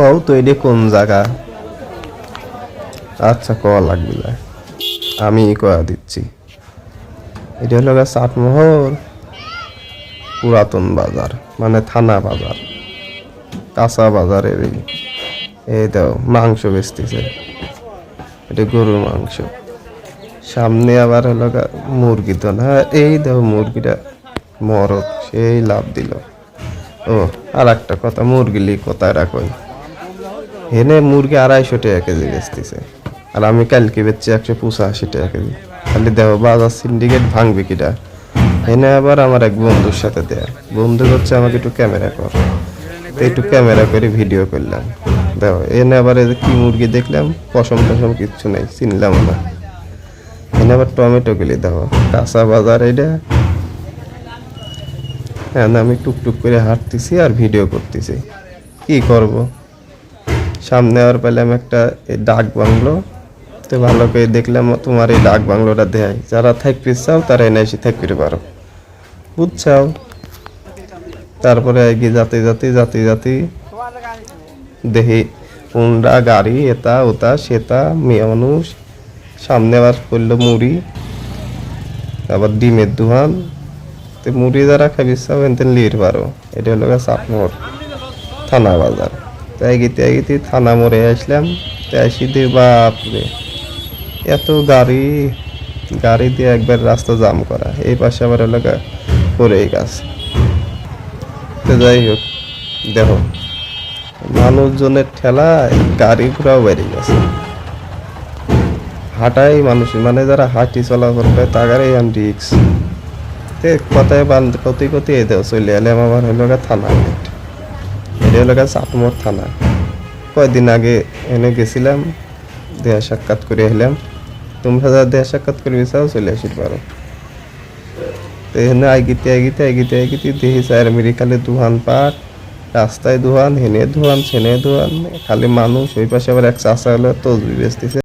কও তো এটি কোন জায়গা? আচ্ছা কওয়া লাগবে আমি কয়া দিচ্ছি। এটা হলো চাটমোহর পুরাতন বাজার মানে থানা বাজার, কাঁচা বাজারের এই দাও, মাংস বেচতেছে। এটা গরুর মাংস। সামনে আবার হলো মুরগি তো না এই দাও মুরগিটা, মরক, সেই লাভ দিল। ও আর একটা কথা মুরগিলি কোথায় রাখোই হেনে মুরগি আড়াইশো টাকা কেজি বেচতেছে। আর আমি কালকে বেচছি একশো পঁচাশি টাকা কেজি। খালি দেহ বাজার সিন্ডিকেট ভাঙবে কিটা। হেনে আবার আমার এক বন্ধুর সাথে দেয়া। বন্ধু হচ্ছে আমাকে একটু ক্যামেরা কর। তো একটু ক্যামেরা করে ভিডিও করলাম। দেখো, এনে আবার কি মুরগি দেখলাম, পশম টসম কিচ্ছু নেই, চিনলাম না। এনে আবার টমেটো গেলে দেখো, কাঁচা বাজার এটা হ্যাঁ আমি টুকটুক করে হাঁটতেছি আর ভিডিও করতেছি। কি করব? সামনে আর পেলাম একটা ডাক বাংলো। তো ভালো করে দেখলাম তোমার এই ডাক বাংলোটা দেয় যারা থাকতে চাও, তারা এনে এসে থাকতে পারো। বুঝছাও? তারপরে এগিয়ে যাতে যাতে যাতে যাতে দেখি হুন্ডা গাড়ি এটা, ওটা সেতা মেয়ে মানুষ, সামনে আবার করল মুড়ি, আবার ডিমের দোকান। তো মুড়ি যারা খাবি সব এনতেন লির পারো। এটা হলো চাপমোড় থানা বাজার। তাই গিতে গিতে থানা মোড়ে আসলাম। তাই আসি দিয়ে, বাপরে, এত গাড়ি গাড়ি দিয়ে একবার রাস্তা জাম করা। এই পাশে আবার এলাকা পরেই গাছ। তো যাই হোক, দেখো, মানুষজনের ঠেলায় গাড়ি ঘোড়াও বেড়ে গেছে। হাঁটাই মানুষ মানে যারা হাঁটি চলাচল করে তাগারই আন রিক্স তে কথায় বান্ধ কতই এই দেও চলে এলাম আমার হলো থানা এটা হলো গেছে চাটমোর থানা। কয়েকদিন আগে এনে গেছিলাম দেহা সাক্ষাৎ করে এলাম। তোমরা যা দেহা সাক্ষাৎ করবি চাও চলে আসির পারো। তো এখানে আইগিতে আইগিতে আইগিতে আইগিতে দেখি মেরি খালি দুহান পাট রাস্তায় দুহান, হেনে দুহান সেনে দুহান, খালি মানুষ, ওই পাশে আবার এক চাষা হলো তো বেচতেছে।